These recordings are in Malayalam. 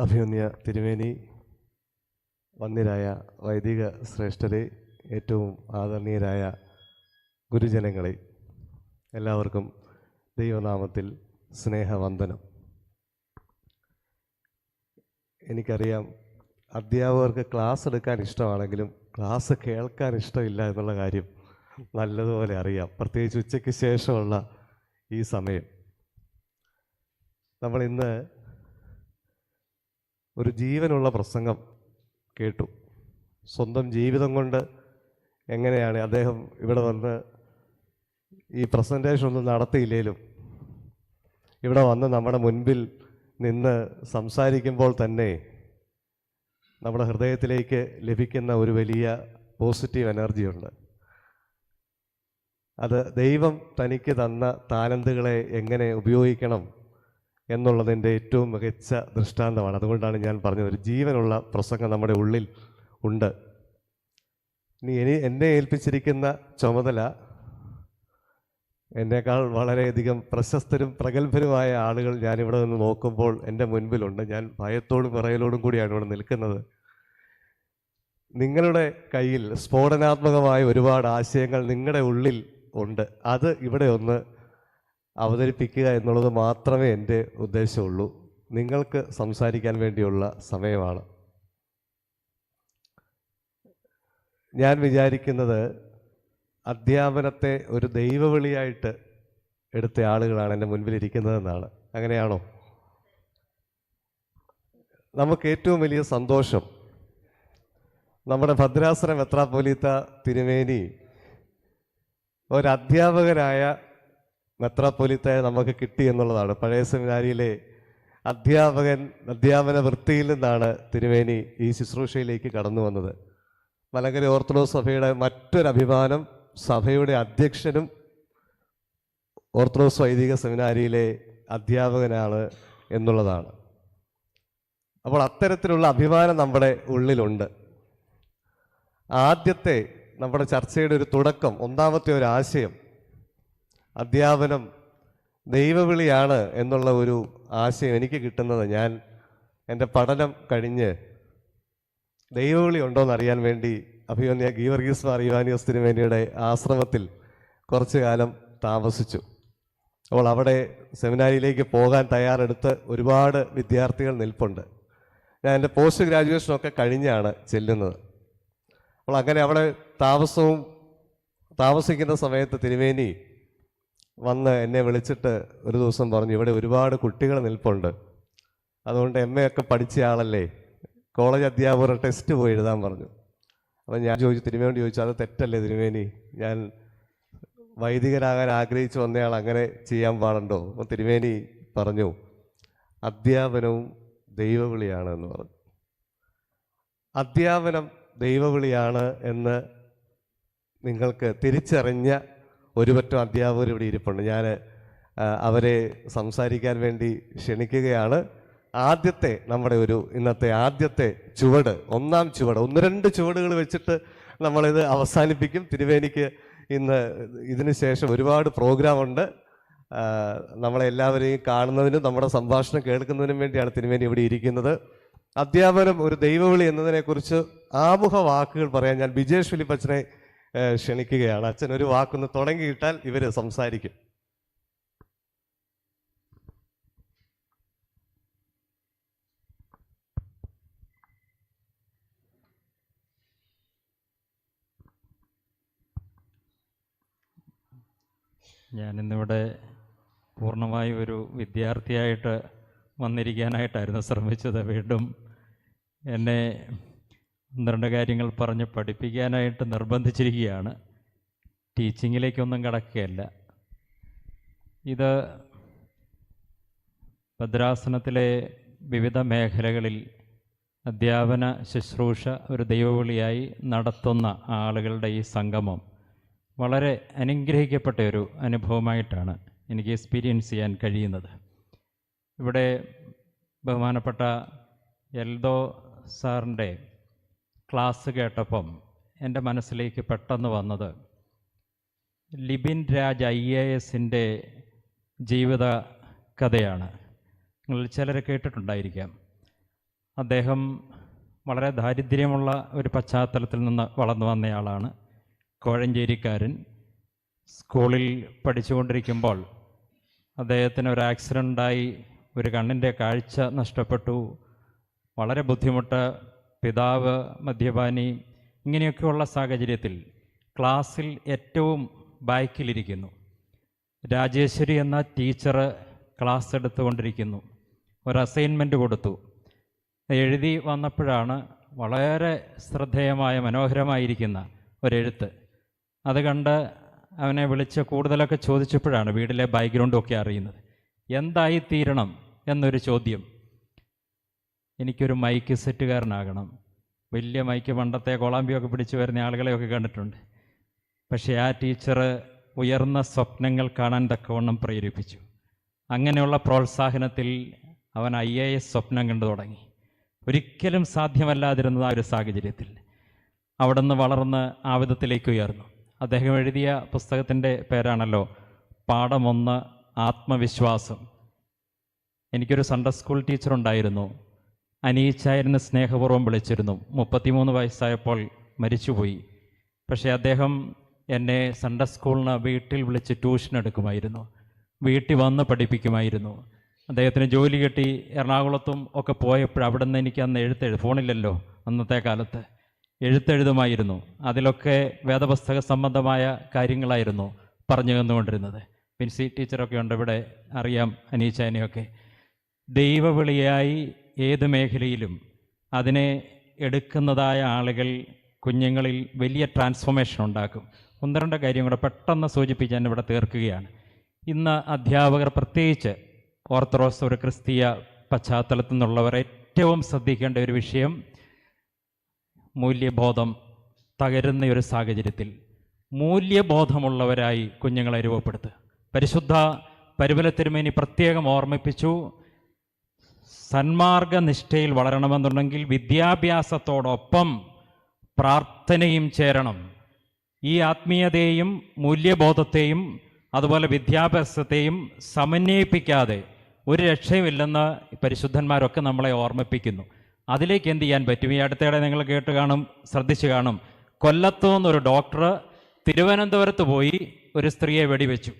അഭിമന്യ തിരുമേനി വന്ദ്യരായ വൈദിക ശ്രേഷ്ഠരെ ഏറ്റവും ആദരണീയരായ ഗുരുജനങ്ങളെ എല്ലാവർക്കും ദൈവനാമത്തിൽ സ്നേഹവന്ദനം. എനിക്കറിയാം അധ്യാപകർക്ക് ക്ലാസ് എടുക്കാൻ ഇഷ്ടമാണെങ്കിലും ക്ലാസ് കേൾക്കാൻ ഇഷ്ടമില്ല എന്നുള്ള കാര്യം നല്ലതുപോലെ അറിയാം. പ്രത്യേകിച്ച് ഉച്ചയ്ക്ക് ശേഷമുള്ള ഈ സമയം. നമ്മൾ ഇന്ന് ഒരു ജീവനുള്ള പ്രസംഗം കേട്ടു. സ്വന്തം ജീവിതം കൊണ്ട് എങ്ങനെയാണ് അദ്ദേഹം ഇവിടെ വന്ന് ഈ പ്രസന്റേഷൻ ഒന്നും നടത്തിയില്ലേലും ഇവിടെ വന്ന് നമ്മുടെ മുൻപിൽ നിന്ന് സംസാരിക്കുമ്പോൾ തന്നെ നമ്മുടെ ഹൃദയത്തിലേക്ക് ലഭിക്കുന്ന ഒരു വലിയ പോസിറ്റീവ് എനർജിയുണ്ട് അത് ദൈവം തനിക്ക് തന്ന താലന്തുകളെ എങ്ങനെ ഉപയോഗിക്കണം എന്നുള്ളതിന്റെ ഏറ്റവും മികച്ച ദൃഷ്ടാന്തമാണ്. അതുകൊണ്ടാണ് ഞാൻ പറഞ്ഞത് ഒരു ജീവനുള്ള പ്രസംഗം നമ്മുടെ ഉള്ളിൽ ഉണ്ട്. ഇനി എനി എന്നെ ഏൽപ്പിച്ചിരിക്കുന്ന ചുമതല എന്നേക്കാൾ വളരെയധികം പ്രശസ്തരും പ്രഗത്ഭരുമായ ആളുകൾ ഞാനിവിടെ നിന്ന് നോക്കുമ്പോൾ എന്റെ മുൻപിലുണ്ട്. ഞാൻ ഭയത്തോടും വിറയലോടും കൂടിയാണ് ഇവിടെ നിൽക്കുന്നത്. നിങ്ങളുടെ കയ്യിൽ സ്ഫോടനാത്മകമായ ഒരുപാട് ആശയങ്ങൾ നിങ്ങളുടെ ഉള്ളിൽ ഉണ്ട്. അത് ഇവിടെ ഒന്ന് അവതരിപ്പിക്കുക എന്നുള്ളത് മാത്രമേ എന്റെ ഉദ്ദേശമുള്ളൂ. നിങ്ങൾക്ക് സംസാരിക്കാൻ വേണ്ടിയുള്ള സമയമാണ്. ഞാൻ വിചാരിക്കുന്നത് അധ്യാപനത്തെ ഒരു ദൈവവിളിയായിട്ട് എടുത്ത ആളുകളാണ് എന്റെ മുൻപിലിരിക്കുന്നതെന്നാണ് അങ്ങനെയാണോ? നമുക്ക് ഏറ്റവും വലിയ സന്തോഷം നമ്മുടെ ഭദ്രാസന മെത്രാപ്പൊലീത്ത തിരുമേനി ഒരധ്യാപകനായ മെത്രാപ്പൊലിത്തയെ നമുക്ക് കിട്ടി എന്നുള്ളതാണ്. പഴയ സെമിനാരിയിലെ അധ്യാപകൻ അധ്യാപന വൃത്തിയിൽ നിന്നാണ് തിരുവേനി ഈ ശുശ്രൂഷയിലേക്ക് കടന്നു വന്നത്. മലങ്കര ഓർത്തഡോക്സ് സഭയുടെ മറ്റൊരു അഭിമാനം സഭയുടെ അധ്യക്ഷനും ഓർത്തഡോക്സ് വൈദിക സെമിനാരിയിലെ അധ്യാപകനാണ് എന്നുള്ളതാണ്. അപ്പോൾ അത്തരത്തിലുള്ള അഭിമാനം നമ്മുടെ ഉള്ളിലുണ്ട്. ആദ്യത്തെ നമ്മുടെ ചർച്ചയുടെ ഒരു തുടക്കം ഒന്നാമത്തെ ഒരു ആശയം അധ്യാപനം ദൈവവിളിയാണ് എന്നുള്ള ഒരു ആശയം എനിക്ക് കിട്ടുന്നത്. ഞാൻ എന്റെ പഠനം കഴിഞ്ഞ് ദൈവവിളി ഉണ്ടോയെന്ന് അറിയാൻ വേണ്ടി അഭിമന്യ ഗീവർഗീസ് മാർ ഇവാനിയോസ് തിരുമേനിയുടെ ആശ്രമത്തിൽ കുറച്ചു കാലം താമസിച്ചു. അപ്പോൾ അവിടെ സെമിനാരിയിലേക്ക് പോകാൻ തയ്യാറെടുത്ത് ഒരുപാട് വിദ്യാർത്ഥികൾ നിൽപ്പുണ്ട്. ഞാൻ എന്റെ പോസ്റ്റ് ഗ്രാജുവേഷനൊക്കെ കഴിഞ്ഞാണ് ചെല്ലുന്നത്. അപ്പോൾ അങ്ങനെ അവിടെ താമസവും താമസിക്കുന്ന സമയത്ത് തിരുമേനി വന്ന് എന്നെ വിളിച്ചിട്ട് ഒരു ദിവസം പറഞ്ഞു ഇവിടെ ഒരുപാട് കുട്ടികൾ നിൽപ്പുണ്ട്. അതുകൊണ്ട് എം എ ഒക്കെ പഠിച്ച ആളല്ലേ. കോളേജ് അധ്യാപകർ ടെസ്റ്റ് പോയി എഴുതാൻ പറഞ്ഞു. അപ്പം ഞാൻ ചോദിച്ചു തിരുമേനി ചോദിച്ചു അത് തെറ്റല്ലേ തിരുമേനി? ഞാൻ വൈദികരാകാൻ ആഗ്രഹിച്ചു വന്നയാൾ അങ്ങനെ ചെയ്യാൻ പാടുണ്ടോ? അപ്പം തിരുമേനി പറഞ്ഞു അധ്യാപനവും ദൈവവിളിയാണ് എന്ന് പറഞ്ഞു. അധ്യാപനം ദൈവവിളിയാണ് എന്ന് നിങ്ങൾക്ക് തിരിച്ചറിഞ്ഞ ഒരുപറ്റം അധ്യാപകർ ഇവിടെ ഇരിപ്പുണ്ട്. ഞാൻ അവരെ സംസാരിക്കാൻ വേണ്ടി ക്ഷണിക്കുകയാണ്. ആദ്യത്തെ നമ്മുടെ ഒരു ഇന്നത്തെ ആദ്യത്തെ ചുവട് ഒന്നാം ചുവട് ഒന്ന് രണ്ട് ചുവടുകൾ വെച്ചിട്ട് നമ്മളിത് അവസാനിപ്പിക്കും. തിരുവേനിക്ക് ഇന്ന് ഇതിന് ശേഷം ഒരുപാട് പ്രോഗ്രാം ഉണ്ട് ആ, നമ്മളെല്ലാവരെയും കാണുന്നതിനും നമ്മുടെ സംഭാഷണം കേൾക്കുന്നതിനും വേണ്ടിയാണ് തിരുവേനി ഇവിടെ ഇരിക്കുന്നത്. അധ്യാപനം ഒരു ദൈവവിളി എന്നതിനെക്കുറിച്ച് ആമുഖ വാക്കുകൾ പറയാൻ ഞാൻ ബിജേഷ് ഫിലിപ്പ് അച്ഛനെ ഏ, ക്ഷണിക്കുകയാണ്. അച്ഛൻ ഒരു വാക്കൊന്ന് തുടങ്ങിയിട്ടാൽ ഇവർ സംസാരിക്കും. ഞാനിന്നിവിടെ പൂർണമായും ഒരു വിദ്യാർത്ഥിയായിട്ട് വന്നിരിക്കാനായിട്ടായിരുന്നു ശ്രമിച്ചത്. വീണ്ടും എന്നെ ഒന്ന് കാര്യങ്ങൾ പറഞ്ഞ് പഠിപ്പിക്കാനായിട്ട് നിർബന്ധിച്ചിരിക്കുകയാണ്. ടീച്ചിങ്ങിലേക്കൊന്നും കടക്കുകയല്ല. ഇത് ഭദ്രാസനത്തിലെ വിവിധ മേഖലകളിൽ അധ്യാപന ശുശ്രൂഷ ഒരു ദൈവവിളിയായി നടത്തുന്ന ആളുകളുടെ ഈ സംഗമം വളരെ അനുഗ്രഹിക്കപ്പെട്ട ഒരു അനുഭവമായിട്ടാണ് എനിക്ക് എക്സ്പീരിയൻസ് ചെയ്യാൻ കഴിയുന്നത്. ഇവിടെ ബഹുമാനപ്പെട്ട എൽദോ സാറിന്റെ ക്ലാസ് കേട്ടപ്പം എന്റെ മനസ്സിലേക്ക് പെട്ടെന്ന് വന്നത് ലിബിൻ രാജ് ഐ എ എസിന്റെ ജീവിത കഥയാണ്. നിങ്ങൾ ചിലരെ കേട്ടിട്ടുണ്ടായിരിക്കാം. അദ്ദേഹം വളരെ ദാരിദ്ര്യമുള്ള ഒരു പശ്ചാത്തലത്തിൽ നിന്ന് വളർന്നു വന്നയാളാണ്. കോഴഞ്ചേരിക്കാരൻ. സ്കൂളിൽ പഠിച്ചുകൊണ്ടിരിക്കുമ്പോൾ അദ്ദേഹത്തിന് ഒരു ആക്സിഡന്റായി ഒരു കണ്ണിന്റെ കാഴ്ച നഷ്ടപ്പെട്ടു. വളരെ ബുദ്ധിമുട്ട് പിതാവ് മദ്യപാനി ഇങ്ങനെയൊക്കെയുള്ള സാഹചര്യത്തിൽ ക്ലാസ്സിൽ ഏറ്റവും ബാക്കിലിരിക്കുന്നു. രാജേശ്വരി എന്ന ടീച്ചർ ക്ലാസ് എടുത്തുകൊണ്ടിരിക്കുന്നു. ഒരു അസൈൻമെന്റ് കൊടുത്തു. എഴുതി വന്നപ്പോഴാണ് വളരെ ശ്രദ്ധേയമായ മനോഹരമായിരിക്കുന്ന ഒരെഴുത്ത്. അത് കണ്ട് അവനെ വിളിച്ച് കൂടുതലൊക്കെ ചോദിച്ചപ്പോഴാണ് വീട്ടിലെ ബാക്ക്ഗ്രൗണ്ടൊക്കെ അറിയുന്നത്. എന്തായി തീരണം എന്നൊരു ചോദ്യം. എനിക്കൊരു മൈക്ക് സെറ്റുകാരനാകണം. വലിയ മൈക്ക് പണ്ടത്തെ കൊളാമ്പിയൊക്കെ പിടിച്ചു വരുന്ന ആളുകളെയൊക്കെ കണ്ടിട്ടുണ്ട്. പക്ഷേ ആ ടീച്ചർ ഉയർന്ന സ്വപ്നങ്ങൾ കാണാൻ തക്കവണ്ണം പ്രേരിപ്പിച്ചു. അങ്ങനെയുള്ള പ്രോത്സാഹനത്തിൽ അവൻ ഐ എ എസ് സ്വപ്നം കണ്ടു തുടങ്ങി. ഒരിക്കലും സാധ്യമല്ലാതിരുന്നത് ആ ഒരു സാഹചര്യത്തിൽ. അവിടുന്ന് വളർന്ന് ആ വിധത്തിലേക്ക് ഉയർന്നു. അദ്ദേഹം എഴുതിയ പുസ്തകത്തിന്റെ പേരാണല്ലോ പാഠമൊന്ന് ആത്മവിശ്വാസം. എനിക്കൊരു സൺഡേ സ്കൂൾ ടീച്ചർ ഉണ്ടായിരുന്നു. അനീച്ചായിരുന്നു സ്നേഹപൂർവം വിളിച്ചിരുന്നു. മുപ്പത്തിമൂന്ന് വയസ്സായപ്പോൾ മരിച്ചുപോയി. പക്ഷേ അദ്ദേഹം എന്നെ സൺഡേ സ്കൂളിന് വീട്ടിൽ വിളിച്ച് ട്യൂഷൻ എടുക്കുമായിരുന്നു. വീട്ടിൽ വന്ന് പഠിപ്പിക്കുമായിരുന്നു. അദ്ദേഹത്തിന് ജോലി കിട്ടി. എറണാകുളത്തും ഒക്കെ പോയപ്പോൾ അവിടെ നിന്ന് എനിക്ക് അന്ന് എഴുത്തെഴു ഫോണില്ലല്ലോ അന്നത്തെ കാലത്ത്. എഴുത്തെഴുതുമായിരുന്നു. അതിലൊക്കെ വേദപുസ്തക സംബന്ധമായ കാര്യങ്ങളായിരുന്നു പറഞ്ഞു തന്നുകൊണ്ടിരുന്നത്. പിൻസി ടീച്ചറൊക്കെ ഉണ്ട് ഇവിടെ. അറിയാം അനീച്ചാനെയൊക്കെ ദൈവവിളിയായി ഏത് മേഖലയിലും അതിനെ എടുക്കുന്നതായ ആളുകൾ കുഞ്ഞുങ്ങളിൽ വലിയ ട്രാൻസ്ഫോർമേഷൻ ഉണ്ടാക്കും. ഒന്ന് രണ്ട് കാര്യം കൂടെ പെട്ടെന്ന് സൂചിപ്പിക്കാൻ ഇവിടെ തീർക്കുകയാണ്. ഇന്ന് അധ്യാപകർ പ്രത്യേകിച്ച് ഓർത്തഡോക്സ് ഒരു ക്രിസ്തീയ പശ്ചാത്തലത്തിൽ നിന്നുള്ളവർ ഏറ്റവും ശ്രദ്ധിക്കേണ്ട ഒരു വിഷയം മൂല്യബോധം തകരുന്ന ഒരു സാഹചര്യത്തിൽ. മൂല്യബോധമുള്ളവരായി കുഞ്ഞുങ്ങളെ രൂപപ്പെടുത്തുക. പരിശുദ്ധ പരിപലത്തിരുമേനി തിരുമേനി പ്രത്യേകം ഓർമ്മിപ്പിച്ചു. സന്മാർഗനിഷ്ഠയിൽ വളരണമെന്നുണ്ടെങ്കിൽ വിദ്യാഭ്യാസത്തോടൊപ്പം പ്രാർത്ഥനയും ചേരണം. ഈ ആത്മീയതയെയും മൂല്യബോധത്തെയും അതുപോലെ വിദ്യാഭ്യാസത്തെയും സമന്വയിപ്പിക്കാതെ ഒരു രക്ഷയുമില്ലെന്ന് പരിശുദ്ധന്മാരൊക്കെ നമ്മളെ ഓർമ്മിപ്പിക്കുന്നു. അതിലേക്ക് എന്ത് ചെയ്യാൻ പറ്റും? ഈ അടുത്തിടെ നിങ്ങൾ കേട്ട് കാണും ശ്രദ്ധിച്ചു കാണും. കൊല്ലത്തു നിന്നൊരു ഡോക്ടർ തിരുവനന്തപുരത്ത് പോയി ഒരു സ്ത്രീയെ വെടിവെച്ചു.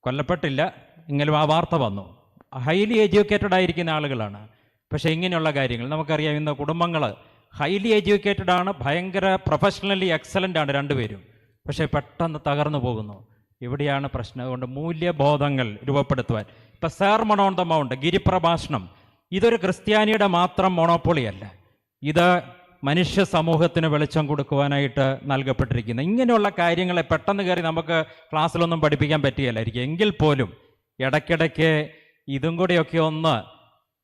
കൊല്ലപ്പെട്ടില്ല എങ്കിലും ആ വാർത്ത വന്നു. ഹൈലി എഡ്യൂക്കേറ്റഡ് ആയിരിക്കുന്ന ആളുകളാണ്. പക്ഷേ ഇങ്ങനെയുള്ള കാര്യങ്ങൾ നമുക്കറിയാം ഇന്ന് കുടുംബങ്ങൾ ഹൈലി എഡ്യൂക്കേറ്റഡ് ആണ് ഭയങ്കര പ്രൊഫഷണലി എക്സലന്റ് ആണ് രണ്ടുപേരും. പക്ഷേ പെട്ടെന്ന് തകർന്നു പോകുന്നു. ഇവിടെയാണ് പ്രശ്നം. അതുകൊണ്ട് മൂല്യബോധങ്ങൾ രൂപപ്പെടുത്തുവാൻ. ഇപ്പം സാർ മണോൺ ദ മൗണ്ട് ഗിരിപ്രഭാഷണം ഇതൊരു ക്രിസ്ത്യാനിയുടെ മാത്രം മോണോപ്പൊളി അല്ല. ഇത് മനുഷ്യ സമൂഹത്തിന് വെളിച്ചം കൊടുക്കുവാനായിട്ട് നൽകപ്പെട്ടിരിക്കുന്നത് ഇങ്ങനെയുള്ള കാര്യങ്ങളെ പെട്ടെന്ന് കയറി നമുക്ക് ക്ലാസ്സിലൊന്നും പഠിപ്പിക്കാൻ പറ്റുകയില്ലായിരിക്കും എങ്കിൽ പോലും ഇടയ്ക്കിടയ്ക്ക് ഇതും കൂടെയൊക്കെ ഒന്ന്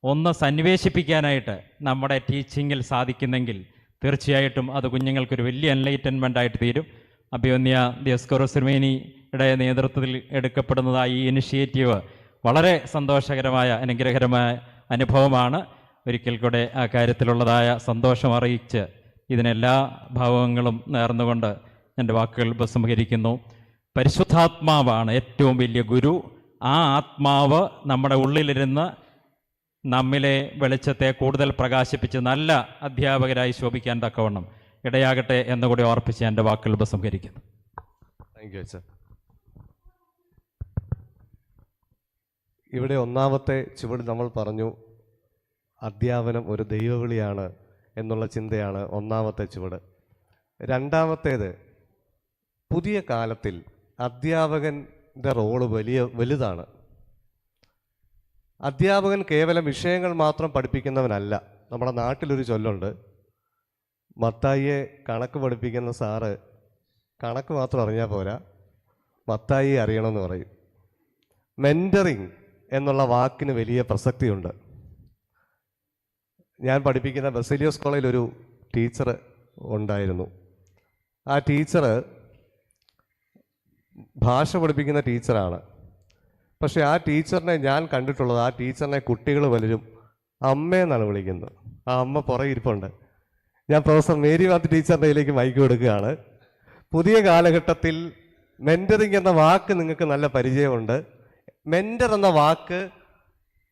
ഒന്ന് സന്നിവേശിപ്പിക്കാനായിട്ട് നമ്മുടെ ടീച്ചിങ്ങിൽ സാധിക്കുന്നെങ്കിൽ തീർച്ചയായിട്ടും അത് കുഞ്ഞുങ്ങൾക്കൊരു വലിയ എൻലൈറ്റൻമെന്റ് ആയിട്ട് തീരും. അഭിയോന്യ ദിയസ്കോറോ സിർമേനിയുടെ നേതൃത്വത്തിൽ എടുക്കപ്പെടുന്നതായി ഈ ഇനിഷ്യേറ്റീവ് വളരെ സന്തോഷകരമായ അനുഗ്രഹകരമായ അനുഭവമാണ്. ഒരിക്കൽ കൂടെ ആ കാര്യത്തിലുള്ളതായ സന്തോഷം അറിയിച്ച് ഇതിനെല്ലാ ഭാവങ്ങളും നേർന്നുകൊണ്ട് എന്റെ വാക്കുകൾ ഉപസംഹരിക്കുന്നു. പരിശുദ്ധാത്മാവാണ് ഏറ്റവും വലിയ ഗുരു. ആ ആത്മാവ് നമ്മുടെ ഉള്ളിലിരുന്ന് നമ്മിലെ വെളിച്ചത്തെ കൂടുതൽ പ്രകാശിപ്പിച്ച് നല്ല അധ്യാപകരായി ശോഭിക്കാൻ തക്കവണ്ണം ഇടയാകട്ടെ എന്നുകൂടി ഓർപ്പിച്ച് എന്റെ വാക്കുകൾ ഉപസംഹരിക്കുന്നു. താങ്ക് യു അച്ഛൻ ഇവിടെ ഒന്നാമത്തെ ചുവട് നമ്മൾ പറഞ്ഞു അധ്യാപനം ഒരു ദൈവവിളിയാണ് എന്നുള്ള ചിന്തയാണ് ഒന്നാമത്തെ ചുവട്. രണ്ടാമത്തേത് പുതിയ കാലത്തിൽ അധ്യാപകന്റെ റോൾ വലിയ വലുതാണ്. അധ്യാപകൻ കേവലം വിഷയങ്ങൾ മാത്രം പഠിപ്പിക്കുന്നവനല്ല. നമ്മുടെ നാട്ടിലൊരു ചൊല്ലുണ്ട്. മത്തായിയെ കണക്ക് പഠിപ്പിക്കുന്ന സാറ് കണക്ക് മാത്രം അറിഞ്ഞാൽ പോരാ. മത്തായിയെ അറിയണമെന്ന് പറയും. മെന്ററിങ് എന്നുള്ള വാക്കിന് വലിയ പ്രസക്തിയുണ്ട്. ഞാൻ പഠിപ്പിക്കുന്ന ബസേലിയോസ് കോളേജിലൊരു ടീച്ചർ ഉണ്ടായിരുന്നു. ആ ടീച്ചർ ഭാഷ പഠിപ്പിക്കുന്ന ടീച്ചറാണ്. പക്ഷെ ആ ടീച്ചറിനെ ഞാൻ കണ്ടിട്ടുള്ളത് ആ ടീച്ചറിനെ കുട്ടികൾ പലരും അമ്മയെന്നാണ് വിളിക്കുന്നത്. ആ അമ്മ പുറകെ ഇരിപ്പുണ്ട്. ഞാൻ പ്രൊഫസർ മേരി മാത്യു ടീച്ചറിന്റെ കയ്യിലേക്ക് മൈക്ക് കൊടുക്കുകയാണ്. പുതിയ കാലഘട്ടത്തിൽ മെന്ററിങ് എന്ന വാക്ക് നിങ്ങൾക്ക് നല്ല പരിചയമുണ്ട്. മെന്റർ എന്ന വാക്ക്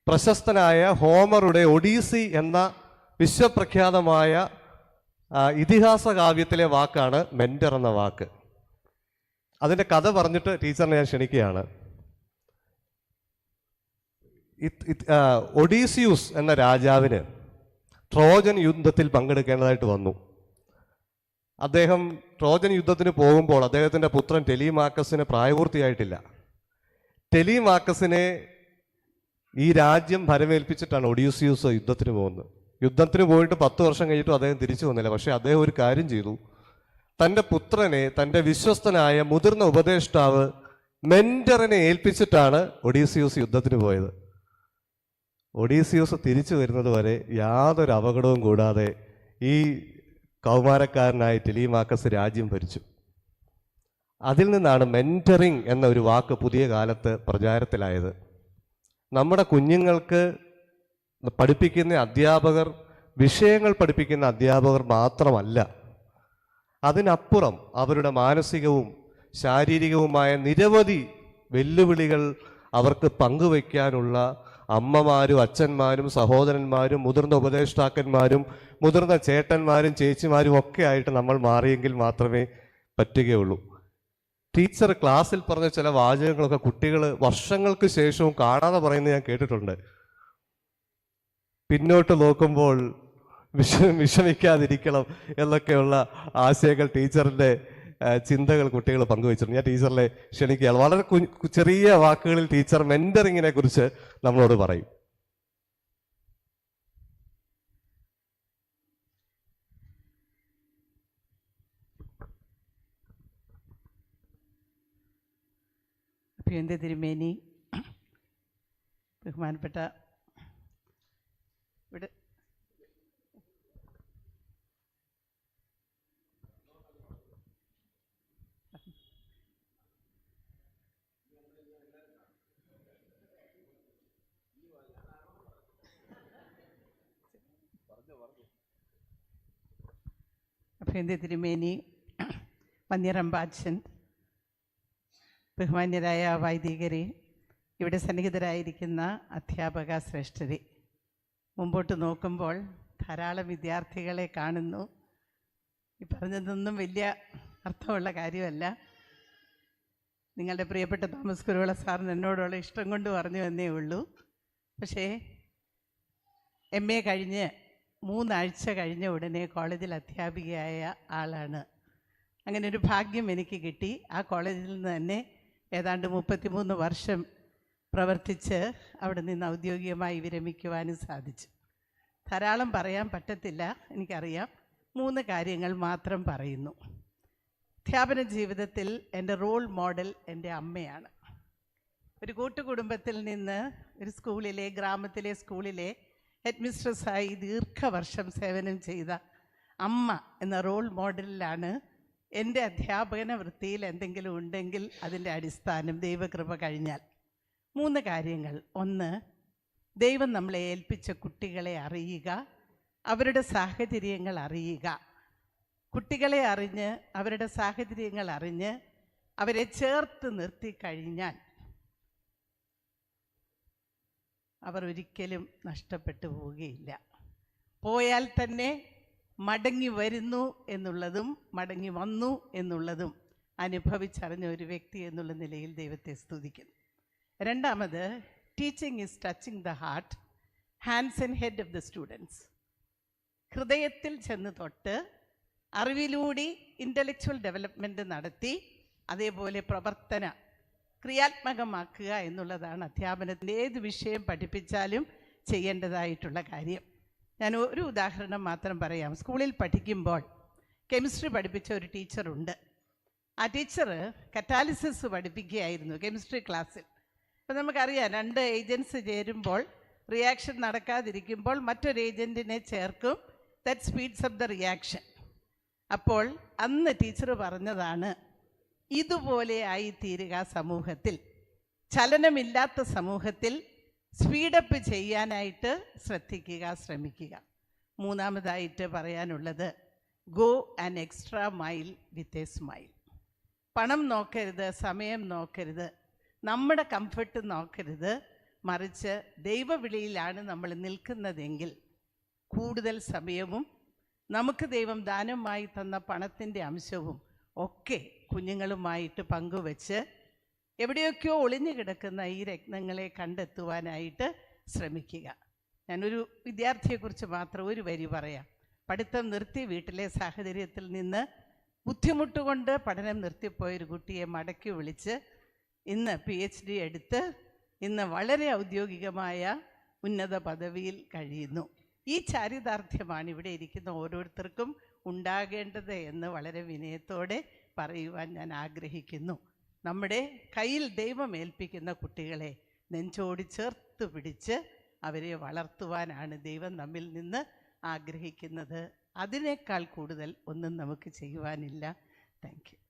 പ്രശസ്തനായ ഹോമറുടെ ഒഡീസി എന്ന വിശ്വപ്രഖ്യാതമായ ഇതിഹാസ കാവ്യത്തിലെ വാക്കാണ് മെന്റർ എന്ന വാക്ക്. അതിന്റെ കഥ പറഞ്ഞിട്ട് ടീച്ചറിനെ ഞാൻ ക്ഷണിക്കുകയാണ്. ഒഡീസിയൂസ് എന്ന രാജാവിന് ട്രോജൻ യുദ്ധത്തിൽ പങ്കെടുക്കേണ്ടതായിട്ട് വന്നു. അദ്ദേഹം ട്രോജൻ യുദ്ധത്തിന് പോകുമ്പോൾ അദ്ദേഹത്തിന്റെ പുത്രൻ ടെലിമാക്കസിന് പ്രായപൂർത്തിയായിട്ടില്ല. ടെലിമാക്കസിനെ ഈ രാജ്യം ഭരമേൽപ്പിച്ചിട്ടാണ് ഒഡീസിയൂസ് യുദ്ധത്തിന് പോകുന്നത്. യുദ്ധത്തിന് പോയിട്ട് പത്ത് വർഷം കഴിഞ്ഞിട്ടും അദ്ദേഹം തിരിച്ചു വന്നില്ല. പക്ഷേ അദ്ദേഹം ഒരു കാര്യം ചെയ്തു. തന്റെ പുത്രനെ തന്റെ വിശ്വസ്തനായ മുതിർന്ന ഉപദേഷ്ടാവ് മെന്ററിനെ ഏൽപ്പിച്ചിട്ടാണ് ഒഡീസിയൂസ് യുദ്ധത്തിന് പോയത്. ഒഡീസിയൂസ് തിരിച്ചു വരുന്നത് വരെ യാതൊരു അപകടവും കൂടാതെ ഈ കൗമാരക്കാരനായ ടെലിമാക്കസ് രാജ്യം ഭരിച്ചു. അതിൽ നിന്നാണ് മെന്ററിങ് എന്ന ഒരു വാക്ക് പുതിയ കാലത്ത് പ്രചാരത്തിലായത്. നമ്മുടെ കുഞ്ഞുങ്ങൾക്ക് പഠിപ്പിക്കുന്ന അധ്യാപകർ വിഷയങ്ങൾ പഠിപ്പിക്കുന്ന അധ്യാപകർ മാത്രമല്ല അതിനപ്പുറം അവരുടെ മാനസികവും ശാരീരികവുമായ നിരവധി വെല്ലുവിളികൾ അവർക്ക് പങ്കുവയ്ക്കാനുള്ള അമ്മമാരും അച്ഛന്മാരും സഹോദരന്മാരും മുതിർന്ന ഉപദേഷ്ടാക്കന്മാരും മുതിർന്ന ചേട്ടന്മാരും ചേച്ചിമാരും ഒക്കെ ആയിട്ട് നമ്മൾ മാറിയെങ്കിൽ മാത്രമേ പറ്റുകയുള്ളൂ. ടീച്ചർ ക്ലാസ്സിൽ പറഞ്ഞ ചില വാചകങ്ങളൊക്കെ കുട്ടികൾ വർഷങ്ങൾക്ക് ശേഷവും കാണാതെ പറയുന്നത് ഞാൻ കേട്ടിട്ടുണ്ട്. പിന്നോട്ട് നോക്കുമ്പോൾ വിഷ വിഷമിക്കാതിരിക്കണം എന്നൊക്കെയുള്ള ആശയങ്ങൾ ടീച്ചറിന്റെ ചിന്തകൾ കുട്ടികൾ പങ്കുവച്ചിട്ടുണ്ട്. ഞാൻ ടീച്ചറിനെ ക്ഷണിക്കുകയാണ്. വളരെ ചെറിയ വാക്കുകളിൽ ടീച്ചർ മെന്ററിങ്ങിനെ കുറിച്ച് നമ്മളോട് പറയും. എന്റെ തിരുമേനി ബഹുമാനപ്പെട്ട ഇവിടെ അഭിയന്ത തിരുമേനി വന്യറമ്പാച്ചൻ ബഹുമാന്യരായ വൈദികരെ ഇവിടെ സന്നിഹിതരായിരിക്കുന്ന അധ്യാപക ശ്രേഷ്ഠരെ. മുമ്പോട്ട് നോക്കുമ്പോൾ ധാരാളം വിദ്യാർത്ഥികളെ കാണുന്നു. ഈ പറഞ്ഞതൊന്നും വലിയ അർത്ഥമുള്ള കാര്യമല്ല. നിങ്ങളുടെ പ്രിയപ്പെട്ട തോമസ് കുരുവിള സാറിന് എന്നോടുള്ള ഇഷ്ടം കൊണ്ട് പറഞ്ഞു എന്നേ ഉള്ളൂ. പക്ഷേ എം എ കഴിഞ്ഞ് മൂന്നാഴ്ച കഴിഞ്ഞ ഉടനെ കോളേജിൽ അധ്യാപികയായ ആളാണ്. അങ്ങനെ ഒരു ഭാഗ്യം എനിക്ക് കിട്ടി. ആ കോളേജിൽ നിന്ന് തന്നെ ഏതാണ്ട് മുപ്പത്തിമൂന്ന് വർഷം പ്രവർത്തിച്ച് അവിടെ നിന്ന് ഔദ്യോഗികമായി വിരമിക്കുവാനും സാധിച്ചു. ധാരാളം പറയാൻ പറ്റത്തില്ല എനിക്കറിയാം. മൂന്ന് കാര്യങ്ങൾ മാത്രം പറയുന്നു. അധ്യാപന ജീവിതത്തിൽ എന്റെ റോൾ മോഡൽ എന്റെ അമ്മയാണ്. ഒരു കൂട്ടുകുടുംബത്തിൽ നിന്ന് ഒരു സ്കൂളിലെ ഗ്രാമത്തിലെ സ്കൂളിലെ ഹെഡ് മിസ്ട്രസ്സായി ദീർഘവർഷം സേവനം ചെയ്ത അമ്മ എന്ന റോൾ മോഡലിലാണ് എന്റെ അധ്യാപന വൃത്തിയിൽ എന്തെങ്കിലും ഉണ്ടെങ്കിൽ അതിന്റെ അടിസ്ഥാനം ദൈവകൃപ കഴിഞ്ഞാൽ. മൂന്ന് കാര്യങ്ങൾ. ഒന്ന് ദൈവം നമ്മളെ ഏൽപ്പിച്ച കുട്ടികളെ അറിയുക അവരുടെ സാഹചര്യങ്ങൾ അറിയുക. കുട്ടികളെ അറിഞ്ഞ് അവരുടെ സാഹചര്യങ്ങൾ അറിഞ്ഞ് അവരെ ചേർത്ത് നിർത്തി കഴിഞ്ഞാൽ അവർ ഒരിക്കലും നഷ്ടപ്പെട്ടു പോവുകയില്ല. പോയാൽ തന്നെ മടങ്ങി വരുന്നു എന്നുള്ളതും മടങ്ങി വന്നു എന്നുള്ളതും അനുഭവിച്ചറിഞ്ഞ ഒരു വ്യക്തി എന്നുള്ള നിലയിൽ ദൈവത്തെ സ്തുതിക്കുന്നു. രണ്ടാമത് teaching is touching the heart hands and head of the students ഹൃദയത്തിൽ ചെന്ന് തൊട്ട് അറിവിലൂടെ ഇന്റലക്ച്വൽ ഡെവലപ്മെന്റ് നടത്തി അതേപോലെ പ്രവർത്തന ക്രിയാത്മകമാക്കുക എന്നുള്ളതാണ് അധ്യാപനത്തിന്റെ ഏത് വിഷയം പഠിപ്പിച്ചാലും ചെയ്യേണ്ടതായിട്ടുള്ള കാര്യം. ഞാൻ ഒരു ഉദാഹരണം മാത്രം പറയാം. സ്കൂളിൽ പഠിക്കുമ്പോൾ കെമിസ്ട്രി പഠിപ്പിച്ച ഒരു ടീച്ചറുണ്ട്. ആ ടീച്ചർ കറ്റാലിസിസ് പഠിപ്പിക്കുകയായിരുന്നു കെമിസ്ട്രി ക്ലാസ്സിൽ. അപ്പോൾ നമുക്കറിയാം രണ്ട് ഏജൻസ് ചേരുമ്പോൾ റിയാക്ഷൻ നടക്കാതിരിക്കുമ്പോൾ മറ്റൊരു ഏജന്റിനെ ചേർക്കും. That speeds of the reaction അപ്പോൾ അന്ന് ടീച്ചർ പറഞ്ഞതാണ് ഇതുപോലെ ആയി തീരുക സമൂഹത്തിൽ. ചലനമില്ലാത്ത സമൂഹത്തിൽ സ്പീഡപ്പ് ചെയ്യാനായിട്ട് ശ്രദ്ധിക്കുക ശ്രമിക്കുക. മൂന്നാമതായിട്ട് പറയാനുള്ളത് go an extra mile with a smile പണം നോക്കരുത് സമയം നോക്കരുത് നമ്മുടെ കംഫർട്ട് നോക്കരുത്. മറിച്ച് ദൈവവിളിയിലാണ് നമ്മൾ നിൽക്കുന്നതെങ്കിൽ കൂടുതൽ സമയവും നമുക്ക് ദൈവം ദാനമായി തന്ന പണത്തിന്റെ അംശവും ഒക്കെ കുഞ്ഞുങ്ങളുമായിട്ട് പങ്കുവച്ച് എവിടെയൊക്കെയോ ഒളിഞ്ഞു കിടക്കുന്ന ഈ രത്നങ്ങളെ കണ്ടെത്തുവാനായിട്ട് ശ്രമിക്കുക. ഞാനൊരു വിദ്യാർത്ഥിയെക്കുറിച്ച് മാത്രം ഒരു വരി പറയാം. പഠിത്തം നിർത്തി വീട്ടിലെ സാഹചര്യത്തിൽ നിന്ന് ബുദ്ധിമുട്ടുകൊണ്ട് പഠനം നിർത്തിപ്പോയൊരു കുട്ടിയെ മടക്കി വിളിച്ച് ഇന്ന് പി എച്ച് ഡി എടുത്ത് ഇന്ന് വളരെ ഔദ്യോഗികമായ ഉന്നത പദവിയിൽ കഴിയുന്നു. ഈ ചാരിതാർത്ഥ്യമാണ് ഇവിടെ ഇരിക്കുന്ന ഓരോരുത്തർക്കും ഉണ്ടാകേണ്ടത് എന്ന് വളരെ വിനയത്തോടെ പറയുവാൻ ഞാൻ ആഗ്രഹിക്കുന്നു. നമ്മുടെ കയ്യിൽ ദൈവം ഏൽപ്പിക്കുന്ന കുട്ടികളെ നെഞ്ചോടി ചേർത്ത് പിടിച്ച് അവരെ വളർത്തുവാനാണ് ദൈവം നമ്മിൽ നിന്ന് ആഗ്രഹിക്കുന്നത്. അതിനേക്കാൾ കൂടുതൽ ഒന്നും നമുക്ക് ചെയ്യുവാനില്ല. താങ്ക്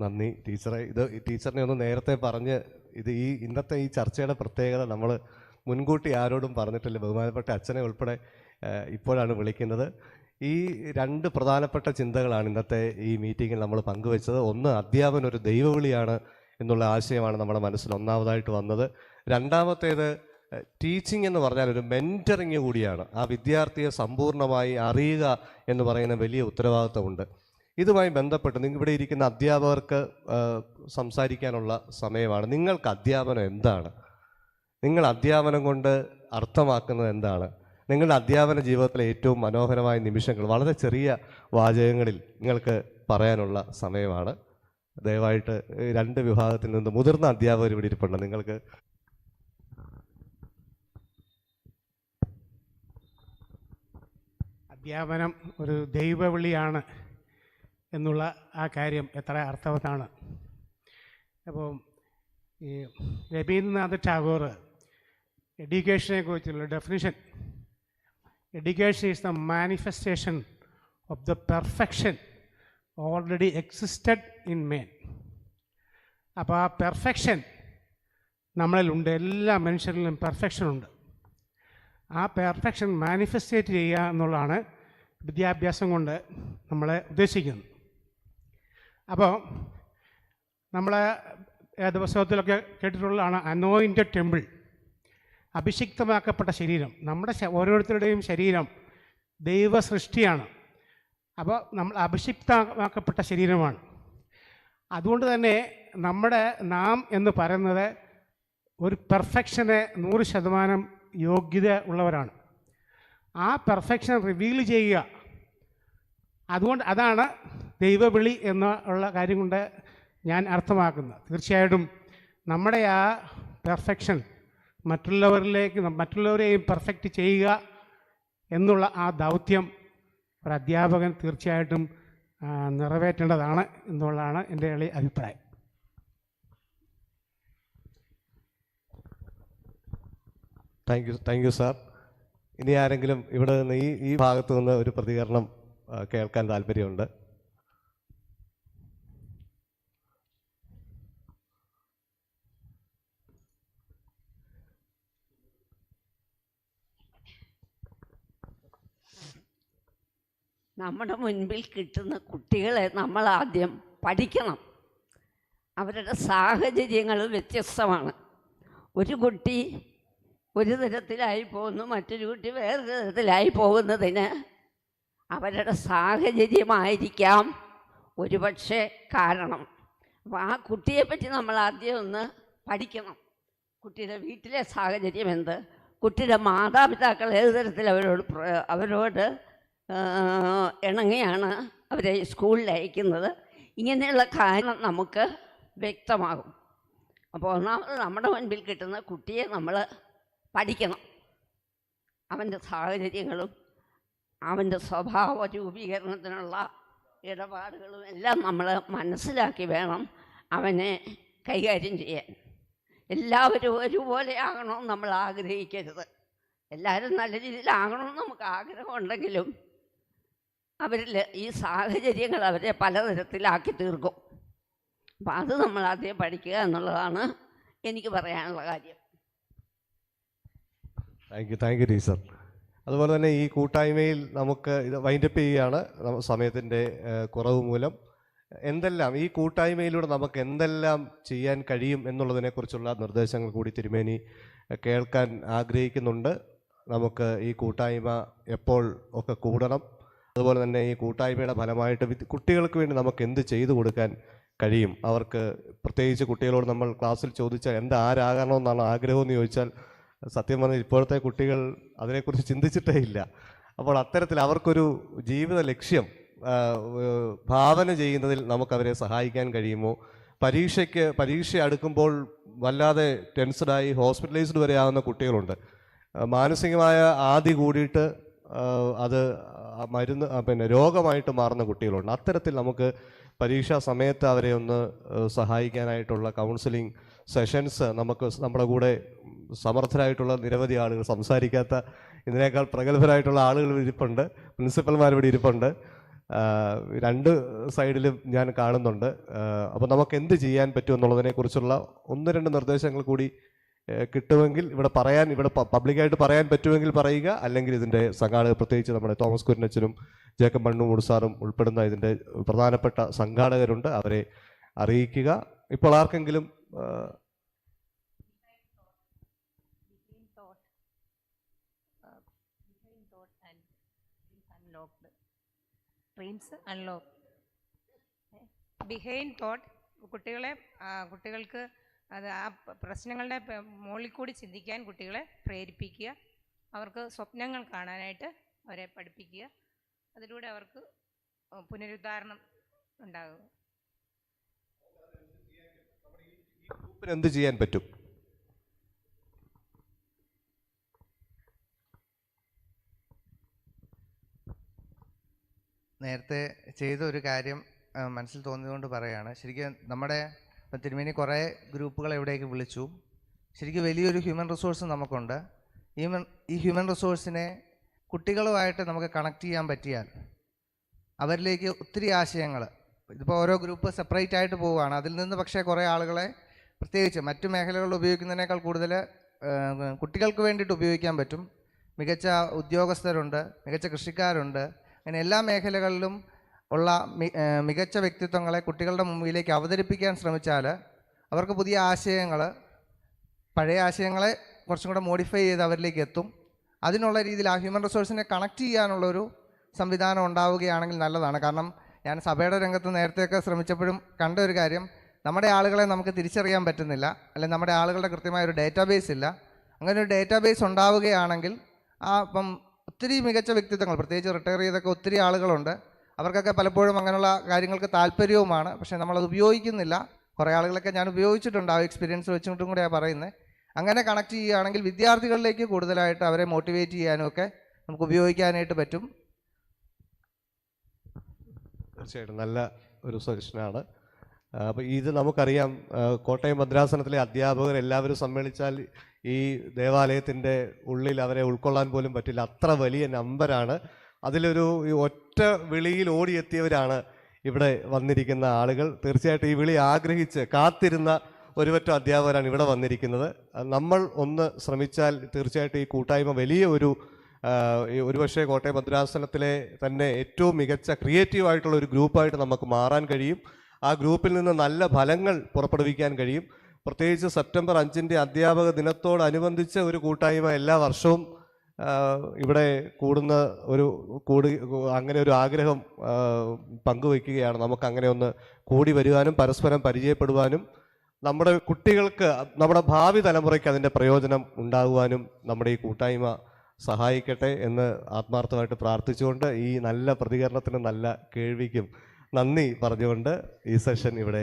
നന്ദി ടീച്ചറെ. ഇത് ടീച്ചറിനെ ഒന്ന് നേരത്തെ പറഞ്ഞ് ഇത് ഈ ഇന്നത്തെ ഈ ചർച്ചയുടെ പ്രത്യേകത നമ്മൾ മുൻകൂട്ടി ആരോടും പറഞ്ഞിട്ടില്ല. ബഹുമാനപ്പെട്ട അച്ഛനെ ഉൾപ്പെടെ ഇപ്പോഴാണ് വിളിക്കുന്നത്. ഈ രണ്ട് പ്രധാനപ്പെട്ട ചിന്തകളാണ് ഇന്നത്തെ ഈ മീറ്റിങ്ങിൽ നമ്മൾ പങ്കുവച്ചത്. ഒന്ന് അധ്യാപനം ഒരു ദൈവവിളിയാണ് എന്നുള്ള ആശയമാണ് നമ്മുടെ മനസ്സിൽ ഒന്നാമതായിട്ട് വന്നത്. രണ്ടാമത്തേത് ടീച്ചിങ് എന്ന് പറഞ്ഞാൽ ഒരു മെന്ററിങ് കൂടിയാണ്. ആ വിദ്യാർത്ഥിയെ സമ്പൂർണമായി അറിയുക എന്ന് പറയുന്ന വലിയ ഉത്തരവാദിത്തമുണ്ട്. ഇതുമായി ബന്ധപ്പെട്ട് നിങ്ങൾ ഇവിടെ ഇരിക്കുന്ന അധ്യാപകർക്ക് സംസാരിക്കാനുള്ള സമയമാണ്. നിങ്ങൾക്ക് അധ്യാപനം എന്താണ്? നിങ്ങൾ അധ്യാപനം കൊണ്ട് അർത്ഥമാക്കുന്നത് എന്താണ്? നിങ്ങളുടെ അധ്യാപന ജീവിതത്തിലെ ഏറ്റവും മനോഹരമായ നിമിഷങ്ങൾ വളരെ ചെറിയ വാചകങ്ങളിൽ നിങ്ങൾക്ക് പറയാനുള്ള സമയമാണ്. ദയവായിട്ട് രണ്ട് വിഭാഗത്തിൽ നിന്ന് മുതിർന്ന അധ്യാപകർ ഇവിടെ ഇരിപ്പുണ്ട്. നിങ്ങൾക്ക് അധ്യാപനം ഒരു ദൈവവിളിയാണ് എന്നുള്ള ആ കാര്യം എത്ര അർത്ഥവത്താണ്. അപ്പോൾ ഈ രവീന്ദ്രനാഥ് ടാഗോർ എഡ്യൂക്കേഷനെ കുറിച്ചുള്ള definition education is the manifestation of the perfection already existed in man അപ്പോൾ ആ പെർഫെക്ഷൻ നമ്മളിലുണ്ട് എല്ലാ മനുഷ്യരിലും പെർഫെക്ഷൻ ഉണ്ട്. ആ പെർഫെക്ഷൻ മാനിഫെസ്റ്റേറ്റ് ചെയ്യുക എന്നുള്ളതാണ് വിദ്യാഭ്യാസം കൊണ്ട് നമ്മൾ ഉദ്ദേശിക്കുന്നത്. അപ്പോൾ നമ്മൾ ദിവസത്തിലൊക്കെ കേട്ടിട്ടുള്ളതാണ് അനോയിന്റഡ് ടെമ്പിൾ അഭിഷിക്തമാക്കപ്പെട്ട ശരീരം. നമ്മുടെ ഓരോരുത്തരുടെയും ശരീരം ദൈവ സൃഷ്ടിയാണ് അപ്പോൾ നമ്മൾ അഭിഷിക്തമാക്കപ്പെട്ട ശരീരമാണ്. അതുകൊണ്ട് തന്നെ നമ്മുടെ നാം എന്ന് പറയുന്നത് ഒരു പെർഫെക്ഷന് നൂറ് ശതമാനം യോഗ്യത ഉള്ളവരാണ്. ആ പെർഫെക്ഷൻ റിവീൽ ചെയ്യുക. അതുകൊണ്ട് അതാണ് ദൈവവിളി എന്ന ഉള്ള കാര്യം കൊണ്ട് ഞാൻ അർത്ഥമാക്കുന്നത്. തീർച്ചയായിട്ടും നമ്മുടെ ആ പെർഫെക്ഷൻ മറ്റുള്ളവരിലേക്ക് മറ്റുള്ളവരെയും പെർഫെക്റ്റ് ചെയ്യുക എന്നുള്ള ആ ദൗത്യം ഒരു അധ്യാപകൻ തീർച്ചയായിട്ടും നിറവേറ്റേണ്ടതാണ് എന്നുള്ളതാണ് എന്റെ എളിയ അഭിപ്രായം. Thank you thank you sir ഇനി ആരെങ്കിലും ഇവിടെ നിന്ന് ഈ ഈ ഭാഗത്തു നിന്ന് ഒരു പ്രതികരണം കേൾക്കാൻ താല്പര്യമുണ്ട്? നമ്മുടെ മുൻപിൽ കിട്ടുന്ന കുട്ടികളെ നമ്മൾ ആദ്യം പഠിക്കണം. അവരുടെ സാഹചര്യങ്ങൾ വ്യത്യസ്തമാണ്. ഒരു കുട്ടി ഒരു തരത്തിലായി പോകുന്നു മറ്റൊരു കുട്ടി വേറൊരു തരത്തിലായി പോകുന്നതിന് അവരുടെ സാഹചര്യമായിരിക്കാം ഒരുപക്ഷെ കാരണം. അപ്പോൾ ആ കുട്ടിയെപ്പറ്റി നമ്മൾ ആദ്യം ഒന്ന് പഠിക്കണം. കുട്ടിയുടെ വീട്ടിലെ സാഹചര്യം എന്ത്? കുട്ടിയുടെ മാതാപിതാക്കൾ ഏത് തരത്തിൽ അവരോട് അവരോട് ഇണങ്ങിയാണ് അവരെ സ്കൂളിൽ അയക്കുന്നത്. ഇങ്ങനെയുള്ള കാര്യം നമുക്ക് വ്യക്തമാകും. അപ്പോൾ ഒന്നാമത് നമ്മുടെ മുൻപിൽ കിട്ടുന്ന കുട്ടിയെ നമ്മൾ പഠിക്കണം. അവന്റെ സാഹചര്യങ്ങളും അവന്റെ സ്വഭാവ രൂപീകരണത്തിനുള്ള ഇടപാടുകളും എല്ലാം നമ്മൾ മനസ്സിലാക്കി വേണം അവനെ കൈകാര്യം ചെയ്യാൻ. എല്ലാവരും ഒരുപോലെ ആകണമെന്ന് നമ്മൾ ആഗ്രഹിക്കരുത്. എല്ലാവരും നല്ല രീതിയിലാകണമെന്ന് നമുക്ക് ആഗ്രഹമുണ്ടെങ്കിലും അവരിൽ ഈ സാഹചര്യങ്ങൾ അവരെ പലതരത്തിലാക്കി തീർക്കും. അപ്പം അത് നമ്മൾ ആദ്യം പഠിക്കുക എന്നുള്ളതാണ് എനിക്ക് പറയാനുള്ള കാര്യം. Thank you thank you teacher അതുപോലെ തന്നെ ഈ കൂട്ടായ്മയിൽ നമുക്ക് ഇത് വൈൻഡപ്പ് ചെയ്യുകയാണ് സമയത്തിന്റെ കുറവ് മൂലം. എന്തെല്ലാം ഈ കൂട്ടായ്മയിലൂടെ നമുക്ക് എന്തെല്ലാം ചെയ്യാൻ കഴിയും എന്നുള്ളതിനെക്കുറിച്ചുള്ള നിർദ്ദേശങ്ങൾ കൂടി തിരുമേനി കേൾക്കാൻ ആഗ്രഹിക്കുന്നുണ്ട്. നമുക്ക് ഈ കൂട്ടായ്മ എപ്പോൾ ഒക്കെ കൂടണം. അതുപോലെ തന്നെ ഈ കൂട്ടായ്മയുടെ ഫലമായിട്ട് കുട്ടികൾക്ക് വേണ്ടി നമുക്ക് എന്ത് ചെയ്തു കൊടുക്കാൻ കഴിയും? അവർക്ക് പ്രത്യേകിച്ച് കുട്ടികളോട് നമ്മൾ ക്ലാസ്സിൽ ചോദിച്ചാൽ എന്ത് ആരാകണമെന്നാണ് ആഗ്രഹം എന്ന് ചോദിച്ചാൽ സത്യം പറഞ്ഞാൽ ഇപ്പോഴത്തെ കുട്ടികൾ അതിനെക്കുറിച്ച് ചിന്തിച്ചിട്ടേ ഇല്ല. അപ്പോൾ അത്തരത്തിൽ അവർക്കൊരു ജീവിത ലക്ഷ്യം ഭാവന ചെയ്യുന്നതിൽ നമുക്കവരെ സഹായിക്കാൻ കഴിയുമോ? പരീക്ഷയ്ക്ക് പരീക്ഷ അടുക്കുമ്പോൾ വല്ലാതെ ടെൻസ്ഡായി ഹോസ്പിറ്റലൈസ്ഡ് വരെ ആകുന്ന കുട്ടികളുണ്ട്. മാനസികമായ ആദി കൂടിയിട്ട് അത് മരുന്ന് പിന്നെ രോഗമായിട്ട് മാറുന്ന കുട്ടികളുണ്ട്. അത്തരത്തിൽ നമുക്ക് പരീക്ഷാ സമയത്ത് അവരെ ഒന്ന് സഹായിക്കാനായിട്ടുള്ള കൗൺസിലിംഗ് സെഷൻസ് നമുക്ക് നമ്മുടെ കൂടെ സമർത്ഥരായിട്ടുള്ള നിരവധി ആളുകൾ സംസാരിക്കാത്ത ഇതിനേക്കാൾ പ്രഗത്ഭരായിട്ടുള്ള ആളുകൾ ഇരിപ്പുണ്ട്. പ്രിൻസിപ്പൽമാർ ഇവിടെ ഇരിപ്പുണ്ട്. രണ്ട് സൈഡിലും ഞാൻ കാണുന്നുണ്ട്. അപ്പോൾ നമുക്ക് എന്ത് ചെയ്യാൻ പറ്റും എന്നുള്ളതിനെക്കുറിച്ചുള്ള ഒന്ന് രണ്ട് നിർദ്ദേശങ്ങൾ കൂടി കിട്ടുമെങ്കിൽ ഇവിടെ പറയാൻ ഇവിടെ പബ്ലിക്കായിട്ട് പറയാൻ പറ്റുമെങ്കിൽ പറയുക. അല്ലെങ്കിൽ ഇതിന്റെ സംഘാടകർ പ്രത്യേകിച്ച് നമ്മുടെ തോമസ് കുര്യനച്ചനും ജേക്കബ് മണ്ണുമൂട് സാറും ഉൾപ്പെടുന്ന ഇതിന്റെ പ്രധാനപ്പെട്ട സംഘാടകരുണ്ട്. അവരെ അറിയിക്കുക. ഇപ്പോൾ ആർക്കെങ്കിലും ബിഹൈൻഡ് തോട്ട് കുട്ടികളെ കുട്ടികൾക്ക് അത് ആ പ്രശ്നങ്ങളുടെ മുകളിൽ കൂടി ചിന്തിക്കാൻ കുട്ടികളെ പ്രേരിപ്പിക്കുക. അവർക്ക് സ്വപ്നങ്ങൾ കാണാനായിട്ട് അവരെ പഠിപ്പിക്കുക. അതിലൂടെ അവർക്ക് പുനരുദ്ധാരണം ഉണ്ടാകുക. ഗ്രൂപ്പിന് എന്ത് ചെയ്യാൻ പറ്റും? നേരത്തെ ചെയ്ത ഒരു കാര്യം മനസ്സിൽ തോന്നിയതുകൊണ്ട് പറയുകയാണ് ശരിക്കും നമ്മുടെ ഇപ്പം തിരുമേനി കുറേ ഗ്രൂപ്പുകൾ എവിടേക്ക് വിളിച്ചു. ശരിക്കും വലിയൊരു ഹ്യൂമൻ റിസോഴ്സ് നമുക്കുണ്ട്. ഹ്യൂമൻ ഈ ഹ്യൂമൻ റിസോഴ്സിനെ കുട്ടികളുമായിട്ട് നമുക്ക് കണക്ട് ചെയ്യാൻ പറ്റിയാൽ അവരിലേക്ക് ഒത്തിരി ആശയങ്ങൾ ഇതിപ്പോൾ ഓരോ ഗ്രൂപ്പ് സെപ്പറേറ്റ് ആയിട്ട് പോവുകയാണ്. അതിൽ നിന്ന് പക്ഷേ കുറേ ആളുകളെ പ്രത്യേകിച്ച് മറ്റു മേഖലകളിൽ ഉപയോഗിക്കുന്നതിനേക്കാൾ കൂടുതൽ കുട്ടികൾക്ക് വേണ്ടിയിട്ട് ഉപയോഗിക്കാൻ പറ്റും. മികച്ച ഉദ്യോഗസ്ഥരുണ്ട് മികച്ച കൃഷിക്കാരുണ്ട്. അങ്ങനെ എല്ലാ മേഖലകളിലും ഉള്ള മികച്ച വ്യക്തിത്വങ്ങളെ കുട്ടികളുടെ മുമ്പിലേക്ക് അവതരിപ്പിക്കാൻ ശ്രമിച്ചാൽ അവർക്ക് പുതിയ ആശയങ്ങൾ പഴയ ആശയങ്ങളെ കുറച്ചും കൂടെ മോഡിഫൈ ചെയ്ത് അവരിലേക്ക് എത്തും. അതിനുള്ള രീതിയിൽ ആ ഹ്യൂമൻ റിസോഴ്സിനെ കണക്ട് ചെയ്യാനുള്ളൊരു സംവിധാനം ഉണ്ടാവുകയാണെങ്കിൽ നല്ലതാണ്. കാരണം ഞാൻ സഭയുടെ രംഗത്ത് നേരത്തെയൊക്കെ ശ്രമിച്ചപ്പോഴും കണ്ട ഒരു കാര്യം നമ്മുടെ ആളുകളെ നമുക്ക് തിരിച്ചറിയാൻ പറ്റുന്നില്ല അല്ലെങ്കിൽ നമ്മുടെ ആളുകളുടെ കൃത്യമായ ഒരു ഡേറ്റാബേസ് ഇല്ല. അങ്ങനെ ഒരു ഡേറ്റാബേസ് ഉണ്ടാവുകയാണെങ്കിൽ ആ ഇപ്പം ഒത്തിരി മികച്ച വ്യക്തിത്വങ്ങൾ പ്രത്യേകിച്ച് റിട്ടയർ ചെയ്തൊക്കെ ഒത്തിരി ആളുകളുണ്ട്. അവർക്കൊക്കെ പലപ്പോഴും അങ്ങനെയുള്ള കാര്യങ്ങൾക്ക് താല്പര്യവുമാണ്. പക്ഷേ നമ്മളത് ഉപയോഗിക്കുന്നില്ല. കുറേ ആളുകളൊക്കെ ഞാൻ ഉപയോഗിച്ചിട്ടുണ്ട് ആ എക്സ്പീരിയൻസ് വെച്ചുകൊണ്ടും കൂടെയാണ് പറയുന്നത് അങ്ങനെ കണക്ട് ചെയ്യുകയാണെങ്കിൽ വിദ്യാർത്ഥികളിലേക്ക് കൂടുതലായിട്ട് അവരെ മോട്ടിവേറ്റ് ചെയ്യാനും ഒക്കെ നമുക്ക് ഉപയോഗിക്കാനായിട്ട് പറ്റും. തീർച്ചയായിട്ടും നല്ല ഒരു സജഷനാണ് അപ്പോൾ ഇത് നമുക്കറിയാം കോട്ടയം മദ്രാസനത്തിലെ അധ്യാപകർ എല്ലാവരും സമ്മേളിച്ചാൽ ഈ ദേവാലയത്തിന്റെ ഉള്ളിൽ അവരെ ഉൾക്കൊള്ളാൻ പോലും പറ്റില്ല. അത്ര വലിയ നമ്പറാണ് അതിലൊരു ഒറ്റ വിളിയിൽ ഓടിയെത്തിയവരാണ് ഇവിടെ വന്നിരിക്കുന്ന ആളുകൾ. തീർച്ചയായിട്ടും ഈ വിളി ആഗ്രഹിച്ച് കാത്തിരുന്ന ഒരുപറ്റം അധ്യാപകരാണ് ഇവിടെ വന്നിരിക്കുന്നത്. നമ്മൾ ഒന്ന് ശ്രമിച്ചാൽ തീർച്ചയായിട്ടും ഈ കൂട്ടായ്മ വലിയ ഒരു ഒരുപക്ഷെ കോട്ടയം ഭദ്രാസനത്തിലെ തന്നെ ഏറ്റവും മികച്ച ക്രിയേറ്റീവ് ആയിട്ടുള്ള ഒരു ഗ്രൂപ്പായിട്ട് നമുക്ക് മാറാൻ കഴിയും. ആ ഗ്രൂപ്പിൽ നിന്ന് നല്ല ഫലങ്ങൾ പുറപ്പെടുവിക്കാൻ കഴിയും. പ്രത്യേകിച്ച് സെപ്റ്റംബർ അഞ്ചിന്റെ അധ്യാപക ദിനത്തോടനുബന്ധിച്ച് ഒരു കൂട്ടായ്മ എല്ലാ വർഷവും ഇവിടെ കൂടുന്ന ഒരു കൂടി അങ്ങനെ ഒരു ആഗ്രഹം പങ്കുവയ്ക്കുകയാണ് നമുക്ക് അങ്ങനെ ഒന്ന് കൂടി വരുവാനും പരസ്പരം പരിചയപ്പെടുവാനും നമ്മുടെ കുട്ടികൾക്ക് നമ്മുടെ ഭാവി തലമുറയ്ക്ക് അതിന്റെ പ്രയോജനം ഉണ്ടാകുവാനും നമ്മുടെ ഈ കൂട്ടായ്മ സഹായിക്കട്ടെ എന്ന് ആത്മാർത്ഥമായിട്ട് പ്രാർത്ഥിച്ചുകൊണ്ട് ഈ നല്ല പ്രതികരണത്തിന് നല്ല കേൾവിക്കും നന്ദി പറഞ്ഞുകൊണ്ട് ഈ സെഷൻ ഇവിടെ